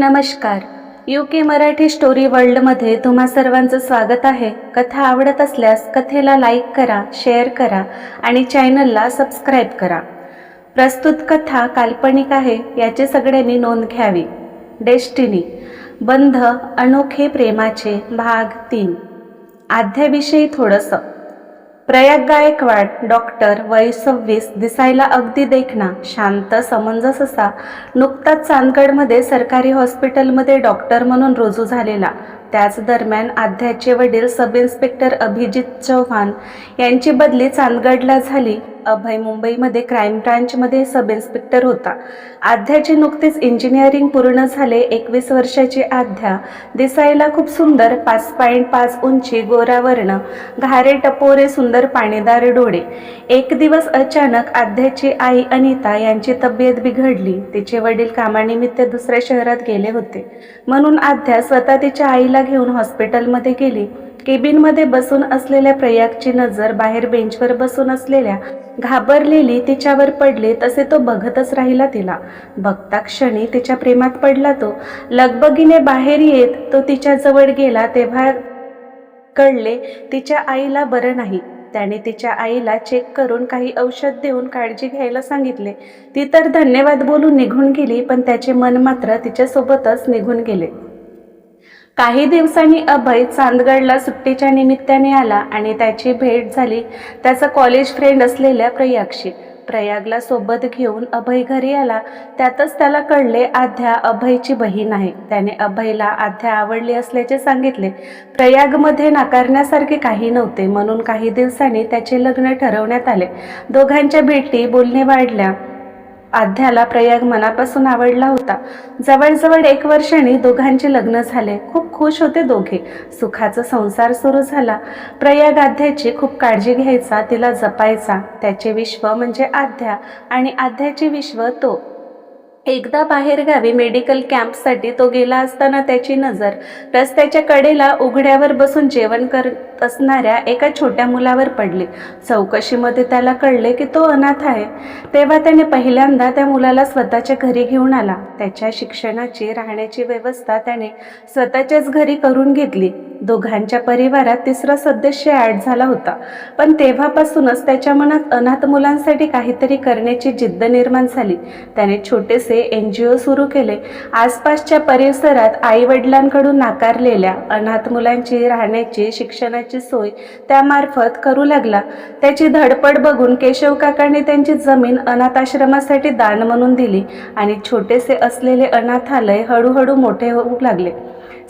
नमस्कार. U K Marathi story वर्ल्डमध्ये तुम्हा सर्वांचं स्वागत आहे. कथा आवडत असल्यास कथेला लाईक करा शेअर करा आणि चॅनलला सबस्क्राईब करा. प्रस्तुत कथा काल्पनिक आहे याची सगळ्यांनी नोंद घ्यावी. डेस्टिनी बंध अनोखे प्रेमाचे भाग तीन. आध्याविषयी थोडंसं. प्रयाग गायकवाड डॉक्टर वय सव्वीस दिसायला अगदी देखणा शांत समंजस असा नुकताच चांदगडमध्ये सरकारी हॉस्पिटलमध्ये डॉक्टर म्हणून रुजू झालेला. त्याच दरम्यान आध्याचे वडील सब इन्स्पेक्टर अभिजित चव्हाण यांची बदली चांदगडला झाली. अभय मुंबईमध्ये क्राईम ब्रांचमध्ये सब इन्स्पेक्टर होता. आध्याचे नुकतीच इंजिनिअरिंग पूर्ण झाले एकवीस वर्षाची आध्या दिसायला खूप सुंदर पाच पॉईंट पाच उंची गोरावर्ण. घारे टपोरे सुंदर पाणीदार डोळे. एक दिवस अचानक आध्याची आई अनिता यांची तब्येत बिघडली. तिचे वडील कामानिमित्त दुसऱ्या शहरात गेले होते. म्हणून आध्या स्वतः तिच्या आईला घेऊन हॉस्पिटलमध्ये गेली. केबिनमध्ये बसून असलेल्या प्रयागची नजर बाहेर बेंचवर बसून असलेल्या घाबरलेली तिच्यावर पडली तसे तो बघतच राहिला तिला. बघता क्षणी तिच्या प्रेमात पडला तो. लगबगीने बाहेर येत तो तिच्याजवळ गेला तेव्हा कळले तिच्या आईला बरं नाही. त्याने तिच्या आईला चेक करून काही औषध देऊन काळजी घ्यायला सांगितले. ती तर धन्यवाद बोलून निघून गेली पण त्याचे मन मात्र तिच्यासोबतच निघून गेले. काही दिवसांनी अभय चांदगडला सुट्टीच्या निमित्ताने आला आणि त्याची भेट झाली. त्याचा कॉलेज फ्रेंड असलेल्या प्रयागशी. प्रयागला सोबत घेऊन अभय घरी आला. त्यातच त्याला कळले आध्या अभयची बहीण आहे. त्याने अभयला आध्या आवडली असल्याचे सांगितले. प्रयागमध्ये नाकारण्यासारखे काही नव्हते म्हणून काही दिवसांनी त्याचे लग्न ठरवण्यात आले. दोघांच्या भेटी बोलणे वाढल्या. आध्याला प्रयाग मनापासून आवडला होता. जवळजवळ एक वर्षाने दोघांचे लग्न झाले. खूप खुश होते दोघे. सुखाचा संसार सुरू झाला. प्रयाग आध्याची खूप काळजी घ्यायचा तिला जपायचा. त्याचे विश्व म्हणजे आध्या आणि आध्याचे विश्व तो. एकदा बाहेरगावी मेडिकल कॅम्पसाठी तो गेला असताना त्याची नजर रस्त्याच्या कडेला उघड्यावर बसून जेवण करत असणाऱ्या एका छोट्या मुलावर पडली. चौकशीमध्ये त्याला कळले की तो अनाथ आहे. तेव्हा त्याने पहिल्यांदा त्या मुलाला स्वतःच्या घरी घेऊन आला. त्याच्या शिक्षणाची राहण्याची व्यवस्था त्याने स्वतःच्याच घरी करून घेतली. दोघांच्या परिवारात तिसरा सदस्य ॲड झाला होता. पण तेव्हापासूनच त्याच्या मनात अनाथ मुलांसाठी काहीतरी करण्याची जिद्द निर्माण झाली. त्याने छोटेसे एन जी ओ सुरू केले. आसपासच्या परिसरात आई वडिलांकडून नाकारलेल्या अनाथ मुलांची राहण्याची शिक्षणाची सोय त्यामार्फत करू लागला. त्याची धडपड बघून केशव काकाने त्यांची जमीन अनाथाश्रमासाठी दान म्हणून दिली आणि छोटेसे असलेले अनाथालय हळूहळू मोठे होऊ लागले.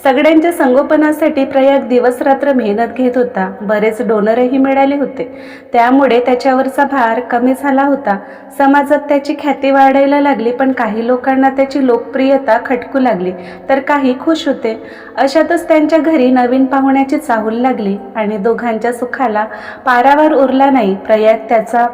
सगळ्यांच्या संगोपनासाठी प्रयाग दिवसरात्र मेहनत घेत होता. बरेच डोनरही मिळाले होते. त्यामुळे त्याच्यावरचा भार कमी झाला होता. समाजात त्याची ख्याती वाढायला लागली पण काही लोकांना त्याची लोकप्रियता खटकू लागली तर काही खुश होते. अशातच त्यांच्या घरी नवीन पाहुण्याची चाहूल लागली आणि दोघांच्या सुखाला पारावर उरला नाही. प्रयाग त्याचा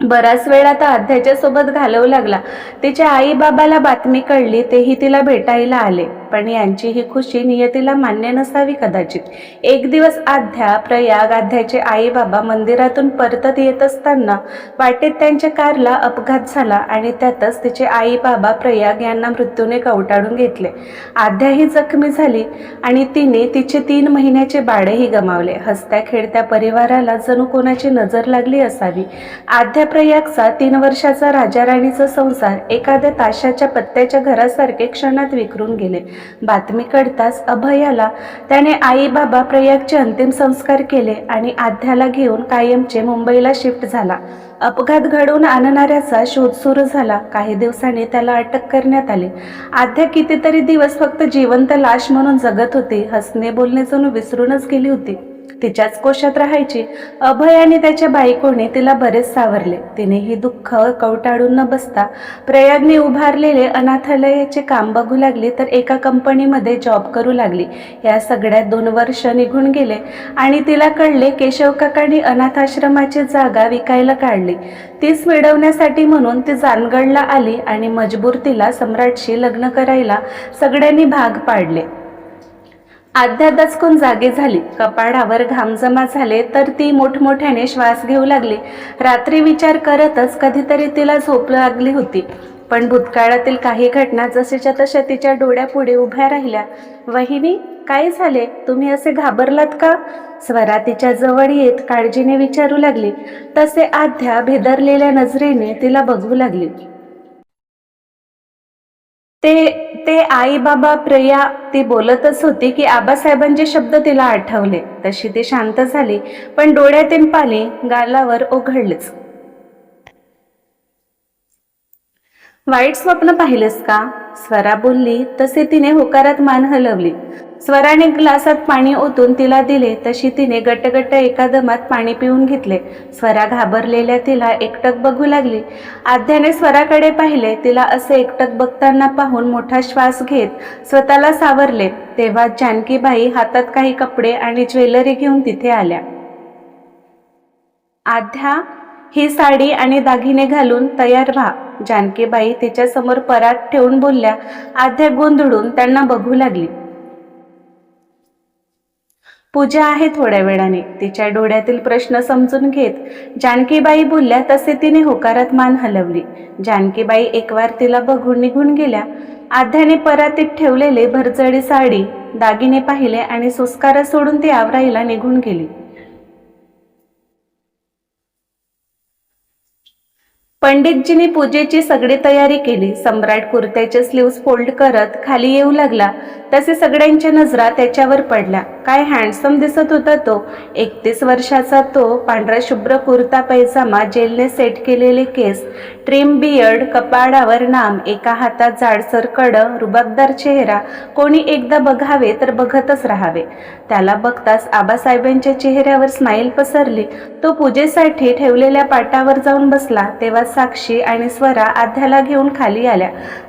बराच वेळ आता अध्याच्या सोबत घालवू लागला. तिच्या आई बाबाला बातमी कळली तेही तिला भेटायला आले. पण यांची ही खुशी नियतीला मान्य नसावी कदाचित. एक दिवस आध्या प्रयाग आध्याचे आई बाबा मंदिरातून परतत येत असताना वाटेत त्यांच्या कारला अपघात झाला आणि त्यातच तिचे आई बाबा प्रयाग यांना मृत्यूने कवटाळून घेतले. आध्याही जखमी झाली आणि तिने तिचे तीन महिन्याचे बाळही गमावले. हसत्या खेळत्या परिवाराला जणू कोणाची नजर लागली असावी? आध्या प्रयागचा तीन वर्षाचा राजा राणीचा संसार एखाद्या ताशाच्या पत्त्याच्या घरासारखे क्षणात विखरून गेले. बातमी कळताच अभयाला त्याने आई बाबा प्रयागचे अंतिम संस्कार केले आणि आध्याला घेऊन कायमचे मुंबईला शिफ्ट झाला. अपघात घडवून आणणाऱ्याचा शोध सुरू झाला. काही दिवसांनी त्याला अटक करण्यात आली. आध्या कितीतरी दिवस फक्त जिवंत लाश म्हणून जगत होती. हसणे बोलणे जणू विसरूनच गेली होती. तिच्याच कोशात राहायची. अभय आणि त्याच्या बायकोने तिला बरेच सावरले. तिने ही दुःख कवटाळून न बसता प्रयागने उभारलेले अनाथालयाचे काम बघू लागली तर एका कंपनीमध्ये जॉब करू लागली. या सगळ्यात दोन वर्ष निघून गेले आणि तिला कळले केशव काकांनी अनाथाश्रमाची जागा विकायला काढली. तीच मिळवण्यासाठी म्हणून ती जानगडला आली आणि मजबूर तिला सम्राटशी लग्न करायला सगळ्यांनी भाग पाडले. आध्या दचकून जागी झाली. कपाळावर घाम जमा झाले तर ती मोठमोठ्याने श्वास घेऊ लागली. रात्री विचार करतच कधीतरी तिला झोप लागली होती. पण भूतकाळातील काही घटना जशीच्या तशा तिच्या डोळ्यापुढे उभ्या राहिल्या. वहिनी काय झाले? तुम्ही असे घाबरलात का? स्वरा तिच्या जवळ येत काळजीने विचारू लागली. तसे आध्या भेदरलेल्या नजरेने तिला बघू लागली. ते ते आई बाबा प्रिया ती बोलतच होती की आबासाहेबांचे शब्द तिला आठवले. तशी ती शांत झाली पण डोळ्यातील पाणी गालावर ओघळलेच. वाईट स्वप्न पाहिलेस का? स्वरा बोलली तसे तिने होकारात मान हलवली. स्वराने ग्लासात पाणी ओतून तिला दिले तशी तिने गटगट एका दमात पाणी पिऊन घेतले. स्वरा घाबरलेल्या तिला एकटक बघू लागली. आध्याने स्वराकडे पाहिले तिला असे एकटक बघताना पाहून मोठा श्वास घेत स्वतःला सावरले. तेव्हा जानकीबाई हातात काही कपडे आणि ज्वेलरी घेऊन तिथे आल्या. आध्या ही साडी आणि दागिने घालून तयार व्हा. जानकीबाई तिच्यासमोर परात ठेवून बोलल्या आध्या गोंधळून त्यांना बघू लागली. पूजा आहे थोड्या वेळाने तिच्या डोळ्यातील प्रश्न समजून घेत जानकीबाई बोलल्या तसे तिने होकारात मान हलवली. जानकीबाई एकवार तिला बघून निघून गेल्या. आध्याने परातीत ठेवलेले भरजडी साडी दागिने पाहिले आणि सुस्कारा सोडून ती आवराईला निघून गेली. पंडितजींनी पूजेची सगळी तयारी केली. सम्राट कुर्त्याचे स्लीव्स फोल्ड करत खाली येऊ लागला. तसे सगळ्यांच्या नजरा त्याच्यावर पडल्या. काय हँडसम दिसत होता तो. एकतीस वर्षाचा तो पांढरा शुभ्र कुर्ता पैजामा जेलने सेट केलेले केस ट्रिम बियर्ड कपाडावर नाम एका हातात जाडसर कड रुबाबदार चेहरा कोणी एकदा बघावे तर बघतच राहावे. त्याला बघताच आबासाहेबांच्या चेहऱ्यावर स्माईल पसरली. तो पूजेसाठी ठेवलेल्या पाटावर जाऊन बसला. तेव्हा साक्षी आणि स्वरा आध्याला घेऊन खाली आल्या.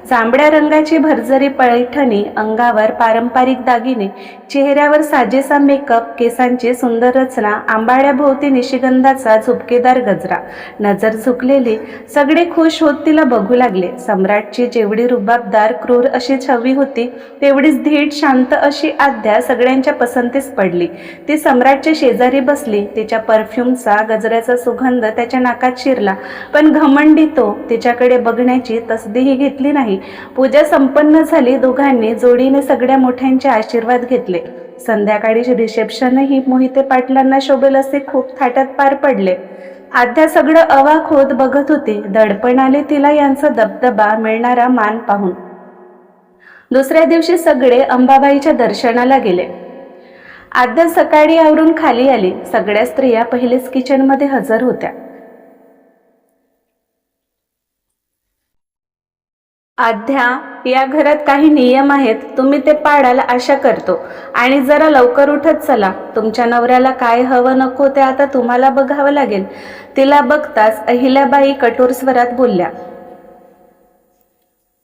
जांभळ्या रंगाची भरजरी पैठणी अंगावर पारंपरिक दागिने चेहऱ्यावर साजेसा मेकअप केसांची सुंदर रचना आंबाड्याभोवती निशिगंधाचा झुपकेदार गजरा नजर झुकलेली सगळे खुश होत तिला बघू लागले. सम्राटची जेवढी रुबाबदार क्रूर अशी छवी होती तेवढीच धीट शांत अशी आद्या सगळ्यांच्या पसंतीस पडली. ती सम्राटच्या शेजारी बसली तिच्या परफ्यूमचा गजऱ्याचा सुगंध त्याच्या नाकात शिरला पण घमंडी तो तिच्याकडे बघण्याची तसदीही घेतली नाही. पूजा संपन्न झाली दोघांनी जोडीने सगळ्या मोठ्यांचे आशीर्वाद घेतले. संध्याकाळी रिसेप्शनही मोहिते पाटलांना शोभेल असे खूप थाटात पार पडले. आद्या सगळं अवाक होत बघत होती. दडपण आले तिला यांचा दबदबा मिळणारा मान पाहून. दुसऱ्या दिवशी सगळे अंबाबाईच्या दर्शनाला गेले. आद्या सकाळी आवरून खाली आली. सगळ्या स्त्रिया पहिलेच किचनमध्ये हजर होत्या. अध्या या घरात काही नियम आहेत. तुम्ही ते पाडाल आशा करतो. आणि जरा लवकर उठत चला. तुमच्या नवऱ्याला काय हवं नको ते आता तुम्हाला बघावं लागेल. तिला बघताच अहिल्याबाई कठोर स्वरात बोलल्या.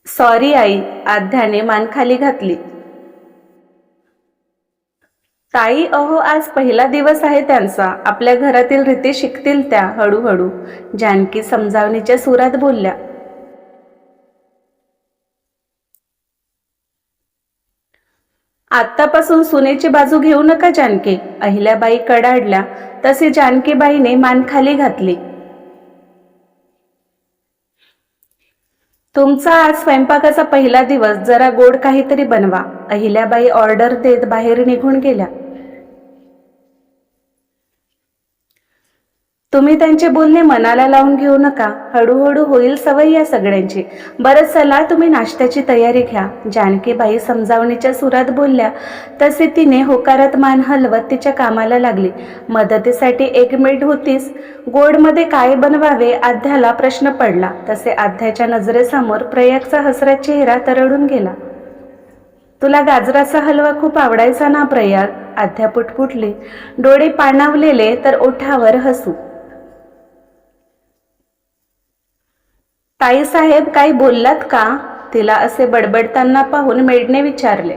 सॉरी आई आध्याने मान खाली घातली. ताई अहो आज पहिला दिवस आहे त्यांचा. आपल्या घरातील रीती शिकतील त्या हळूहळू जानकी समजावणीच्या सुरात बोलल्या. आत्तापासून सुनेची बाजू घेऊ नका जानकी. अहिल्याबाई कडाडल्या. तसे जानकीबाईने मान खाली घातली. तुमचा आज स्वयंपाकाचा पहिला दिवस जरा गोड काहीतरी बनवा. अहिल्याबाई ऑर्डर देत बाहेर निघून गेल्या. तुम्ही त्यांचे बोलणे मनाला लावून घेऊ नका. हळूहळू होईल सवय या सगळ्यांची. बरं चला तुम्ही नाश्त्याची तयारी घ्या. जानकीबाई समजावणीच्या सुरात बोलल्या. तसे तिने होकारात मान हलवत तिच्या कामाला लागली. मदतीसाठी एक मिनिट होतीस. गोडमध्ये काय बनवावे? आध्याला प्रश्न पडला. तसे आध्याच्या नजरेसमोर प्रयागचा हसरा चेहरा तरळून गेला. तुला गाजराचा हलवा खूप आवडायचा ना प्रयाग? आध्या पुटपुटली. डोळे पाणावलेले तर ओठावर हसू. ताईसाहेब काही बोललात का? तिला असे बडबडताना पाहून मेडने विचारले.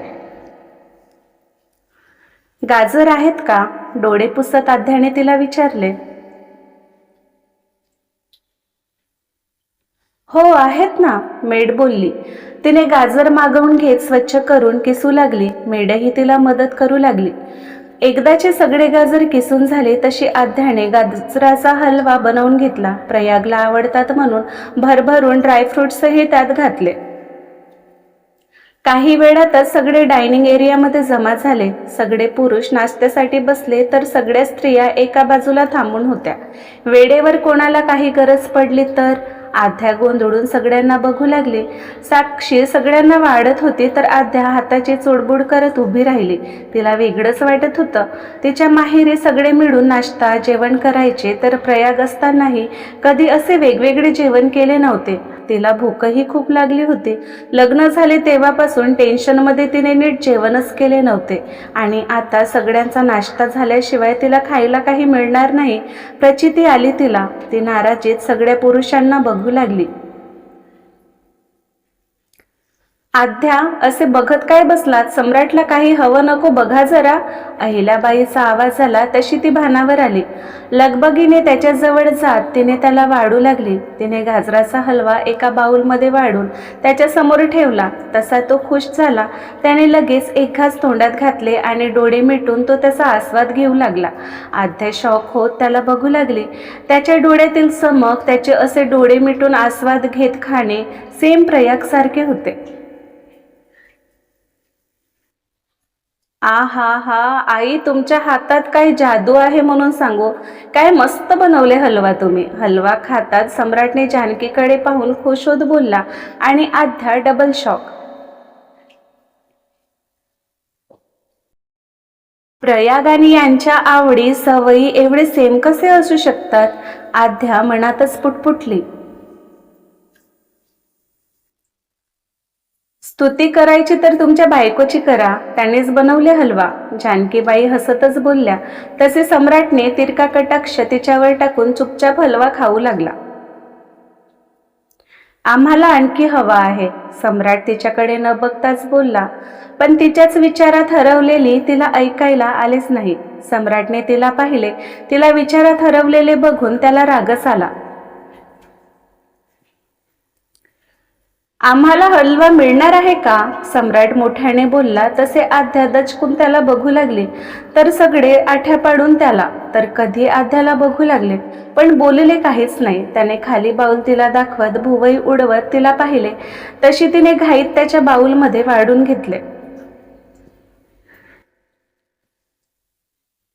गाजर आहेत का? डोळे पुसत आध्याने तिला विचारले. हो आहेत ना मेड बोलली. तिने गाजर मागवून घेत स्वच्छ करून किसू लागली. मेडही तिला मदत करू लागली. एकदाचे सगळे गाजर किसून झाले तशी आध्याने गाजराचा हलवा बनवून घेतला. प्रयागला आवडतात म्हणून भरभरून ड्रायफ्रुट्सही त्यात घातले. काही वेळातच सगळे डायनिंग एरियामध्ये जमा झाले. सगळे पुरुष नाश्त्यासाठी बसले तर सगळ्या स्त्रिया एका बाजूला थांबून होत्या. वेळेवर कोणाला काही गरज पडली तर आध्या गोंधळून सगळ्यांना बघू लागले. साक्षी सगळ्यांना वाढत होती तर आध्या हाताची चोडबुड करत उभी राहिली. तिला वेगळंच वाटत होतं. तिच्या माहेरी सगळे मिळून नाश्ता जेवण करायचे तर प्रयाग असतानाही कधी असे वेगवेगळे जेवण केले नव्हते. तिला भूकही खूप लागली होती. लग्न झाले तेव्हापासून टेन्शनमध्ये तिने नीट जेवणच केले नव्हते. आणि आता सगळ्यांचा नाश्ता झाल्याशिवाय तिला खायला काही मिळणार नाही. प्रचिती आली तिला. ती नाराजीत सगळ्या पुरुषांना बघू लागली. आध्या असे बघत काय बसलात? सम्राटला काही हवं नको बघा जरा. अहिल्याबाईचा आवाज आला तशी ती भानावर आली. लगबगीने त्याच्याजवळ जात तिने त्याला वाढू लागली. तिने गाजराचा हलवा एका बाऊलमध्ये वाढून त्याच्यासमोर ठेवला. तसा तो खुश झाला. त्याने लगेच एक घास तोंडात घातले आणि डोळे मिटून तो त्याचा आस्वाद घेऊ लागला. आध्या शॉक होत त्याला बघू लागली. त्याच्या डोळ्यातील चमक त्याचे असे डोळे मिटून आस्वाद घेत खाणे सेम प्रयागसारखे होते. आ हा हा. आई तुमच्या हातात काही जादू आहे म्हणून सांगू. काय मस्त बनवले हलवा तुम्ही. हलवा खातात सम्राटने जानकीकडे पाहून खुश होत बोलला आणि आध्या डबल शॉक प्रयाग आणि यांच्या आवडी सवयी एवढे सेम कसे असू शकतात? आध्या मनातच पुटपुटली. स्तुती करायची तर तुमच्या बायकोची करा. त्यानेच बनवले हलवा. जानकीबाई हसतच बोलल्या. तसे सम्राटने तिरका कटाक्ष तिच्यावर टाकून चुपचाप हलवा खाऊ लागला. आम्हाला आणखी हवा आहे. सम्राट तिच्याकडे न बघताच बोलला. पण तिच्याच विचारात हरवलेली तिला ऐकायला आलेच नाही. सम्राटने तिला पाहिले. तिला विचारात हरवलेले बघून त्याला रागच आला. आम्हाला हलवा मिळणार आहे का? सम्राट मोठ्याने बोलला तसे आध्या दचकून त्याला बघू लागले? तर सगळे आठ्या पाडून त्याला. तर कधी आध्याला बघू लागले? पण बोलले काहीच नाही. त्याने खाली बाऊल तिला दाखवत भुवई उडवत तिला पाहिले. तशी तिने घाईत त्याच्या बाऊलमध्ये वाढून घेतले.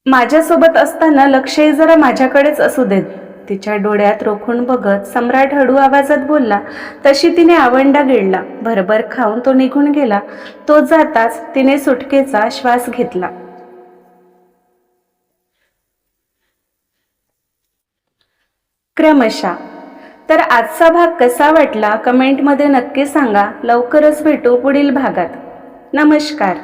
माझ्यासोबत असताना लक्षही जरा माझ्याकडेच असू देत. तिच्या डोळ्यात रोखून बघत सम्राट हळू आवाजात बोलला तशी तिने आवंडा गिळला. भरभर खाऊन तो निघून गेला. तो जाताच तिने सुटकेचा श्वास घेतला. क्रमशः. तर आजचा भाग कसा वाटला? कमेंटमध्ये नक्की सांगा. लवकरच भेटू पुढील भागात. नमस्कार.